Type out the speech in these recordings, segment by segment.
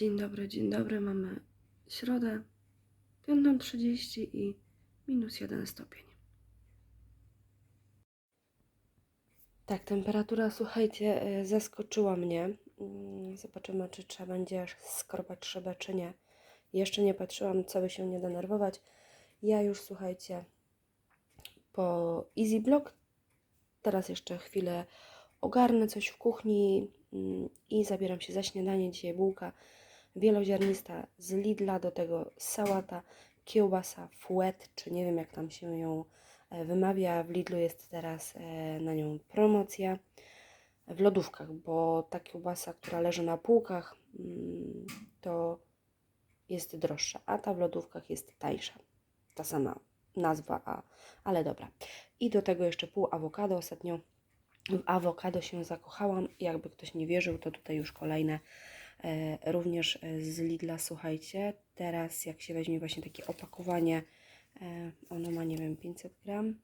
Dzień dobry, dzień dobry. Mamy środę 5.30 i minus 1 stopień. Tak, temperatura, słuchajcie, e, zaskoczyła mnie. Mm, Zobaczymy, czy trzeba będzie skrobać szybę, czy nie. Jeszcze nie patrzyłam, co by się nie denerwować. Ja już, słuchajcie, po Easy Block. Teraz jeszcze chwilę ogarnę coś w kuchni mm, i zabieram się za śniadanie. Dzisiaj bułka wieloziarnista z Lidla, do tego sałata, kiełbasa, fuet, czy nie wiem jak tam się ją e, wymawia. W Lidlu jest teraz e, na nią promocja w lodówkach, bo ta kiełbasa, która leży na półkach, mm, to jest droższa, a ta w lodówkach jest tańsza. Ta sama nazwa, a, ale dobra. I do tego jeszcze pół awokado. Ostatnio w awokado się zakochałam. Jakby ktoś nie wierzył, to tutaj już kolejne również e, z Lidla, słuchajcie. Teraz jak się weźmie właśnie takie opakowanie, e, ono ma nie wiem 500 gram,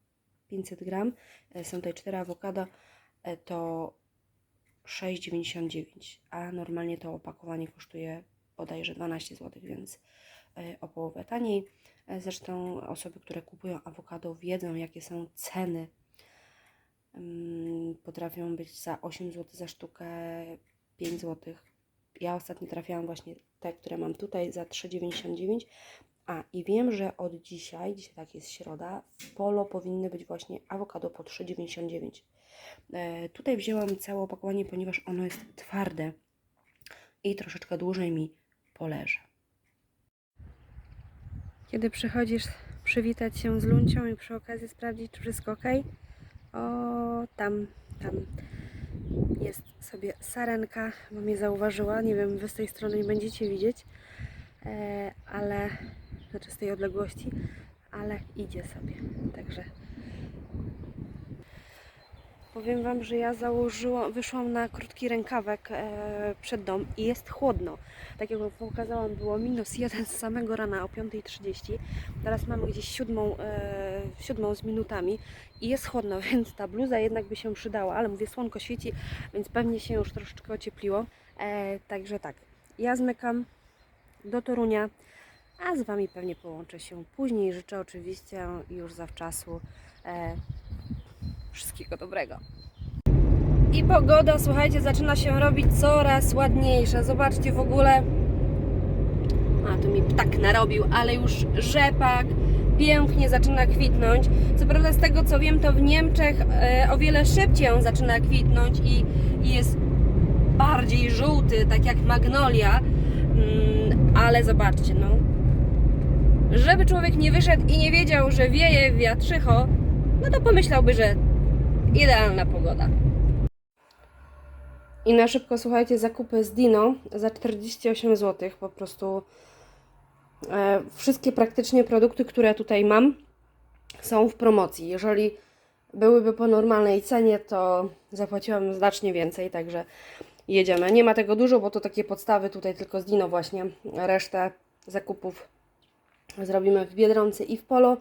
500 gram, e, są tutaj cztery awokado, e, to 6,99, a normalnie to opakowanie kosztuje bodajże 12 zł, więc e, o połowę taniej. E, Zresztą osoby, które kupują awokado wiedzą, jakie są ceny. Mm, Potrafią być za 8 zł za sztukę, 5 zł. Ja ostatnio trafiałam właśnie te, które mam tutaj za 3,99. A i wiem, że od dzisiaj, dzisiaj tak jest środa, w polo powinny być właśnie awokado po 3,99. E, tutaj wzięłam całe opakowanie, ponieważ ono jest twarde i troszeczkę dłużej mi poleży. Kiedy przychodzisz przywitać się z Luncią i przy okazji sprawdzić, czy wszystko ok, o tam, tam jest sobie sarenka, bo mnie zauważyła. Nie wiem, wy z tej strony nie będziecie widzieć, e, ale znaczy z tej odległości, ale idzie sobie. Także powiem wam, że ja założyłam, wyszłam na krótki rękawek e, przed dom i jest chłodno. Tak jak wam pokazałam, było minus jeden z samego rana o 5.30. Teraz mamy gdzieś siódmą, e, siódmą z minutami i jest chłodno, więc ta bluza jednak by się przydała, ale mówię, słonko świeci, więc pewnie się już troszeczkę ociepliło. E, także tak, ja zmykam do Torunia, a z Wami pewnie połączę się później. Życzę oczywiście już zawczasu wszystkiego dobrego. I pogoda, słuchajcie, zaczyna się robić coraz ładniejsza. Zobaczcie w ogóle. A tu mi ptak narobił, ale już rzepak pięknie zaczyna kwitnąć. Co prawda, z tego co wiem, to w Niemczech e, o wiele szybciej on zaczyna kwitnąć i, i jest bardziej żółty, tak jak magnolia. Mm, ale zobaczcie, no. Żeby człowiek nie wyszedł i nie wiedział, że wieje wiatrzycho, no to pomyślałby, że idealna pogoda. I na szybko, słuchajcie, zakupy z Dino za 48 zł. Po prostu e, wszystkie praktycznie produkty, które tutaj mam, są w promocji. Jeżeli byłyby po normalnej cenie, to zapłaciłam znacznie więcej, także jedziemy. Nie ma tego dużo, bo to takie podstawy tutaj tylko z Dino właśnie. Resztę zakupów zrobimy w Biedronce i w Polo,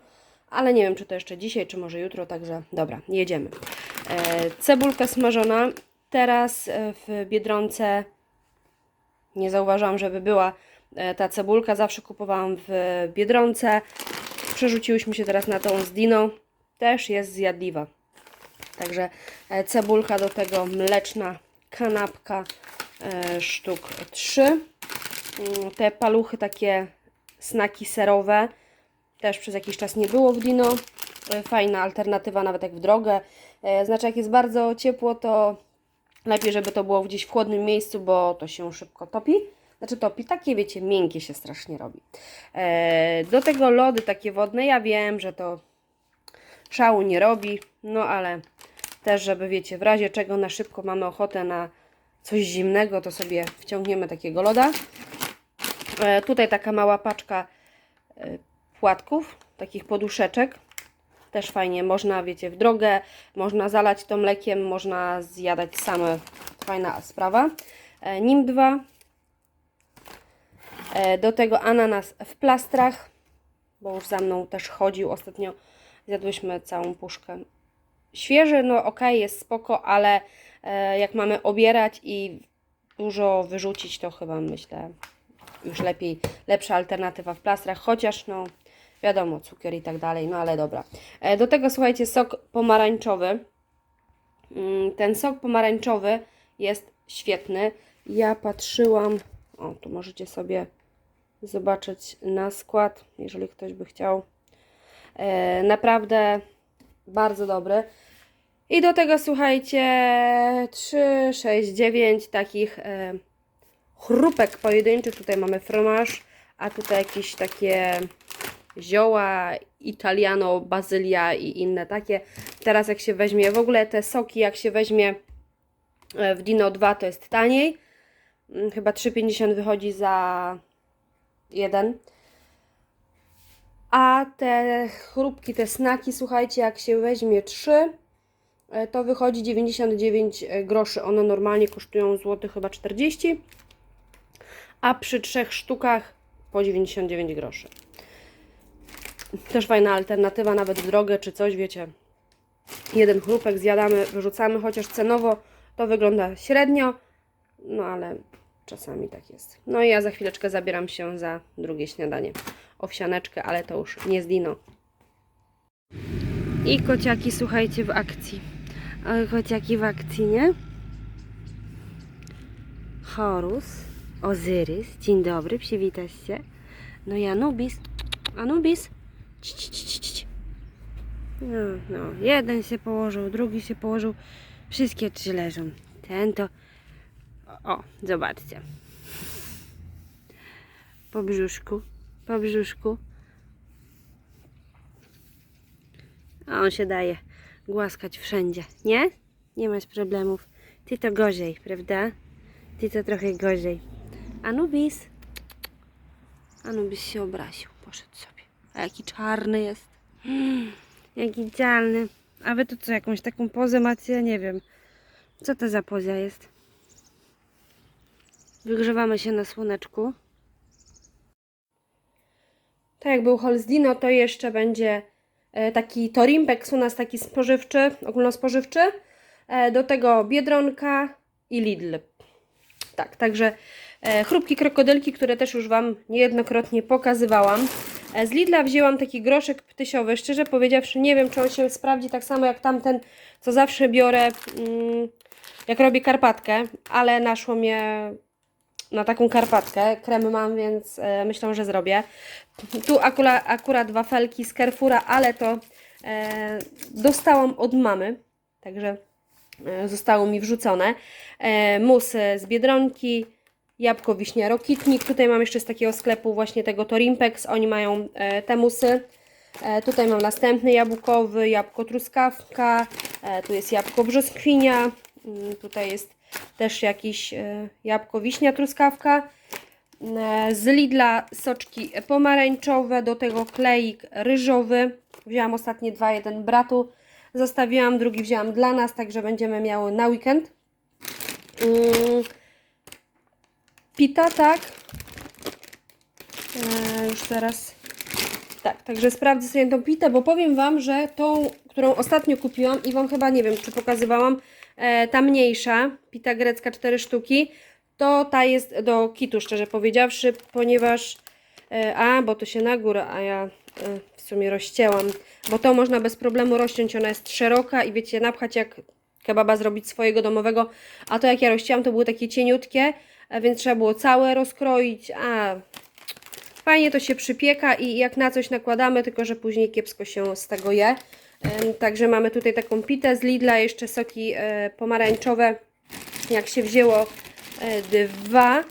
ale nie wiem, czy to jeszcze dzisiaj, czy może jutro, także dobra, jedziemy. E, cebulka smażona. Teraz e, w Biedronce nie zauważyłam, żeby była e, ta cebulka. Zawsze kupowałam w Biedronce. Przerzuciłyśmy się teraz na tą z Dino. Też jest zjadliwa. Także cebulka do tego mleczna kanapka sztuk 3. Mm, Te paluchy takie snaki serowe też przez jakiś czas nie było w Dino. E, Fajna alternatywa nawet jak w drogę. E, Znaczy jak jest bardzo ciepło to lepiej, żeby to było gdzieś w chłodnym miejscu, bo to się szybko topi. Znaczy topi, takie wiecie, miękkie się strasznie robi. E, Do tego lody takie wodne, ja wiem, że to szału nie robi, no ale też, żeby wiecie, w razie czego na szybko mamy ochotę na coś zimnego, to sobie wciągniemy takiego loda. Tutaj taka mała paczka płatków, takich poduszeczek. Też fajnie, można, wiecie, w drogę, można zalać to mlekiem, można zjadać same. Fajna sprawa. E, Nim 2. Do tego ananas w plastrach, bo już za mną też chodził. Ostatnio zjadłyśmy całą puszkę. Świeży, no ok, jest spoko, ale e, jak mamy obierać i dużo wyrzucić, to chyba myślę już lepiej, lepsza alternatywa w plastrach, chociaż no wiadomo, cukier i tak dalej, no ale dobra. E, Do tego słuchajcie, sok pomarańczowy. Mm, Ten sok pomarańczowy jest świetny. Ja patrzyłam, o tu możecie sobie zobaczyć na skład, jeżeli ktoś by chciał. E, naprawdę bardzo dobry. I do tego słuchajcie 3, 6, 9 takich e, chrupek pojedynczych. Tutaj mamy fromage, a tutaj jakieś takie zioła, italiano, bazylia i inne takie. Teraz jak się weźmie, w ogóle te soki jak się weźmie e, w Dino 2 to jest taniej. Mm, Chyba 3,50 wychodzi za jeden. A te chrupki, te snaki, słuchajcie, jak się weźmie 3, e, to wychodzi 99 groszy. One normalnie kosztują złoty chyba 40, a przy trzech sztukach po 99 groszy. Też fajna alternatywa, nawet w drogę czy coś, wiecie. Jeden chrupek zjadamy, wyrzucamy, chociaż cenowo to wygląda średnio, no ale czasami tak jest. No i ja za chwileczkę zabieram się za drugie śniadanie. Owsianeczkę, ale to już nie z Dino. I kociaki, słuchajcie, w akcji. Oj, kociaki w akcji, nie? Horus, Ozyrys, dzień dobry, przywitasz się. No i Anubis, Anubis. No, no, jeden się położył, drugi się położył, wszystkie trzy leżą. Ten to... O zobaczcie. Po brzuszku, po brzuszku. A on się daje głaskać wszędzie, nie? Nie masz problemów. Ty to gorzej, prawda? Ty to trochę gorzej. Anubis. Anubis się obraził, poszedł sobie. A jaki czarny jest. Mm, jaki czarny. A wy to co, jakąś taką pozę macie? Ja nie wiem. Co to za poza jest? Wygrzewamy się na słoneczku. Tak jak był Holzdino, to jeszcze będzie e, taki Torimpeks u nas taki spożywczy, ogólnospożywczy. E, Do tego Biedronka i Lidl. Tak, także e, chrupki krokodylki, które też już Wam niejednokrotnie pokazywałam. E, Z Lidla wzięłam taki groszek ptysiowy. Szczerze powiedziawszy, nie wiem, czy on się sprawdzi tak samo jak tamten, co zawsze biorę, mm, jak robię karpatkę, ale naszło mnie na taką karpatkę. Kremy mam, więc e, myślę, że zrobię. Tu akurat, akurat wafelki z Carrefoura, ale to e, dostałam od mamy, także zostało mi wrzucone. Mus z Biedronki, jabłko wiśnia Rokitnik. Tutaj mam jeszcze z takiego sklepu właśnie tego Torimpex. Oni mają e, te musy. E, tutaj mam następny jabłkowy, jabłko truskawka, e, tu jest jabłko brzoskwinia, mm, tutaj jest też jakiś e, jabłko wiśnia truskawka. E, Z Lidla soczki pomarańczowe, do tego kleik ryżowy. Wzięłam ostatnie dwa, jeden bratu zostawiłam, drugi wzięłam dla nas, także będziemy miały na weekend. Mm, Pita, tak. E, już teraz. Tak, także sprawdzę sobie tą pitę, bo powiem Wam, że tą, którą ostatnio kupiłam i Wam chyba nie wiem, czy pokazywałam, e, ta mniejsza, pita grecka 4 sztuki, to ta jest do kitu, szczerze powiedziawszy, ponieważ, e, a, bo to się na górę, a ja e, w sumie rozcięłam, bo to można bez problemu rozciąć, ona jest szeroka i wiecie, napchać jak kebaba zrobić swojego domowego, a to jak ja rozcięłam, to były takie cieniutkie, więc trzeba było całe rozkroić, a fajnie to się przypieka i jak na coś nakładamy, tylko że później kiepsko się z tego je. Także mamy tutaj taką pitę z Lidla, jeszcze soki e, pomarańczowe. Jak się wzięło e, dwa,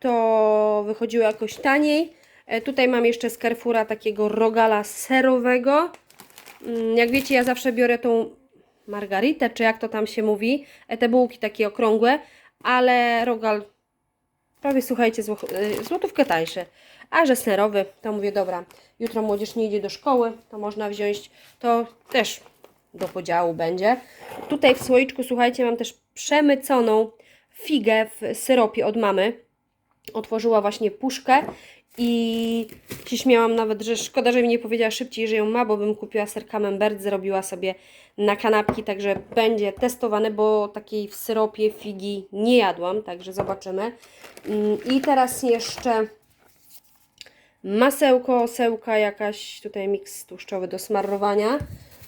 to wychodziło jakoś taniej. E, Tutaj mam jeszcze z Carrefoura takiego rogala serowego. Mm, Jak wiecie, ja zawsze biorę tą margaritę, czy jak to tam się mówi, te bułki takie okrągłe, ale rogal prawie słuchajcie, zło- y, złotówkę tańszy. A że serowy, to mówię, dobra, jutro młodzież nie idzie do szkoły, to można wziąć, to też do podziału będzie. Tutaj w słoiczku, słuchajcie, mam też przemyconą figę w syropie od mamy. Otworzyła właśnie puszkę I się śmiałam nawet, że szkoda, że mi nie powiedziała szybciej, że ją ma, bo bym kupiła ser camembert, zrobiła sobie na kanapki, także będzie testowane, bo takiej w syropie figi nie jadłam, także zobaczymy. Mm, I teraz jeszcze masełko, sełka jakaś, tutaj miks tłuszczowy do smarowania.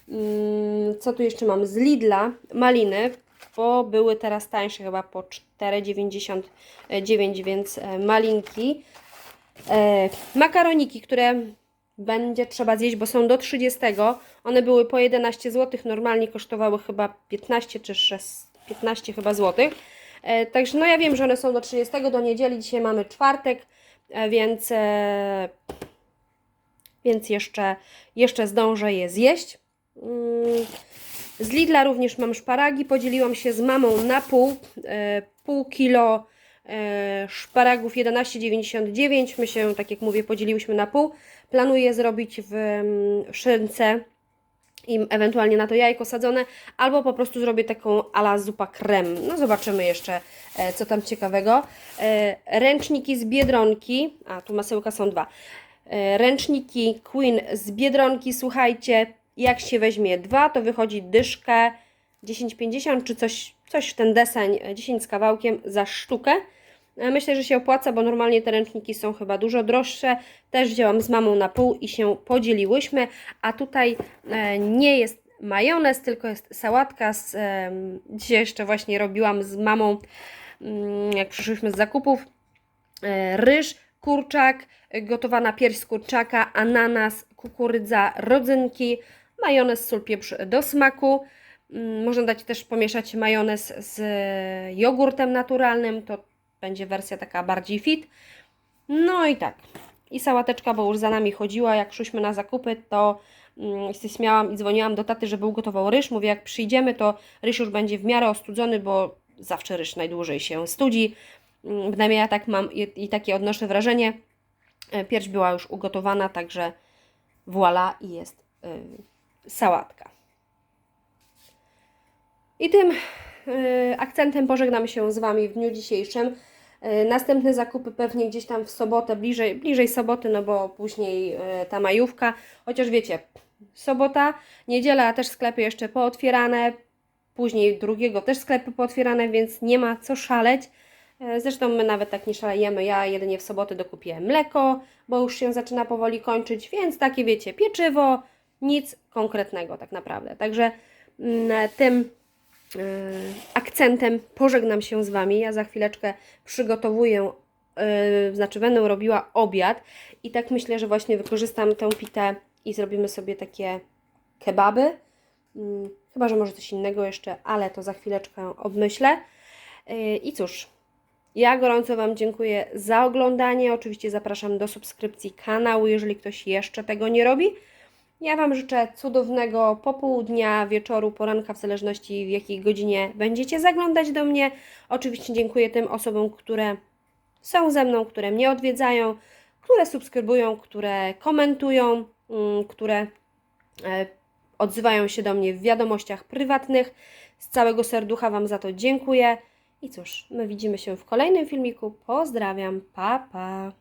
Mm, Co tu jeszcze mam? Z Lidla maliny, bo były teraz tańsze chyba po 4,99, więc e, malinki. E, makaroniki, które będzie trzeba zjeść, bo są do 30. One były po 11 zł, normalnie kosztowały chyba 15 czy 6, 15 chyba złotych. E, także no ja wiem, że one są do 30 do niedzieli, dzisiaj mamy czwartek, e, więc, więc jeszcze, jeszcze zdążę je zjeść. Mm, Z Lidla również mam szparagi, podzieliłam się z mamą na pół, pół kilo szparagów 11,99. My się, tak jak mówię, podzieliłyśmy na pół. Planuję zrobić w mm, szynce i ewentualnie na to jajko sadzone, albo po prostu zrobię taką ala zupa krem. No zobaczymy jeszcze, e, co tam ciekawego. E, Ręczniki z Biedronki, a tu masełka są dwa. E, Ręczniki Queen z Biedronki, słuchajcie, jak się weźmie dwa, to wychodzi dyszkę 10,50 czy coś, coś w ten deseń, e, 10 z kawałkiem za sztukę. E, Myślę, że się opłaca, bo normalnie te ręczniki są chyba dużo droższe. Też wzięłam z mamą na pół i się podzieliłyśmy. A tutaj e, nie jest majonez, tylko jest sałatka. Z, e, dzisiaj jeszcze właśnie robiłam z mamą, mm, jak przyszłyśmy z zakupów. Ryż, kurczak, gotowana pierś z kurczaka, ananas, kukurydza, rodzynki, majonez, sól, pieprz do smaku. Mm, Można dać też pomieszać majonez z jogurtem naturalnym, to będzie wersja taka bardziej fit. No i tak. I sałateczka, bo już za nami chodziła, jak szłyśmy na zakupy, to mm, śmiałam i dzwoniłam do taty, żeby ugotował ryż. Mówię, jak przyjdziemy, to ryż już będzie w miarę ostudzony, bo zawsze ryż najdłużej się studzi. Mm, Przynajmniej ja tak mam i, i takie odnoszę wrażenie. E, Pierś była już ugotowana, także voila i jest y, sałatka. I tym y, akcentem pożegnam się z Wami w dniu dzisiejszym. Y, Następne zakupy pewnie gdzieś tam w sobotę, bliżej, bliżej soboty, no bo później y, ta majówka. Chociaż wiecie, sobota, niedziela też sklepy jeszcze pootwierane, później drugiego też sklepy pootwierane, więc nie ma co szaleć. E, Zresztą my nawet tak nie szalejemy. Ja jedynie w soboty dokupię mleko, bo już się zaczyna powoli kończyć, więc takie wiecie, pieczywo, nic konkretnego tak naprawdę. Także mm, tym e, akcentem pożegnam się z Wami. Ja za chwileczkę przygotowuję, e, znaczy będę robiła obiad i tak myślę, że właśnie wykorzystam tę pitę i zrobimy sobie takie kebaby. Mm, Chyba, że może coś innego jeszcze, ale to za chwileczkę obmyślę. Yy, I cóż, ja gorąco Wam dziękuję za oglądanie. Oczywiście zapraszam do subskrypcji kanału, jeżeli ktoś jeszcze tego nie robi. Ja Wam życzę cudownego popołudnia, wieczoru, poranka, w zależności w jakiej godzinie będziecie zaglądać do mnie. Oczywiście dziękuję tym osobom, które są ze mną, które mnie odwiedzają, które subskrybują, które komentują, mm, które e, odzywają się do mnie w wiadomościach prywatnych. Z całego serducha Wam za to dziękuję. I cóż, my widzimy się w kolejnym filmiku. Pozdrawiam, pa pa!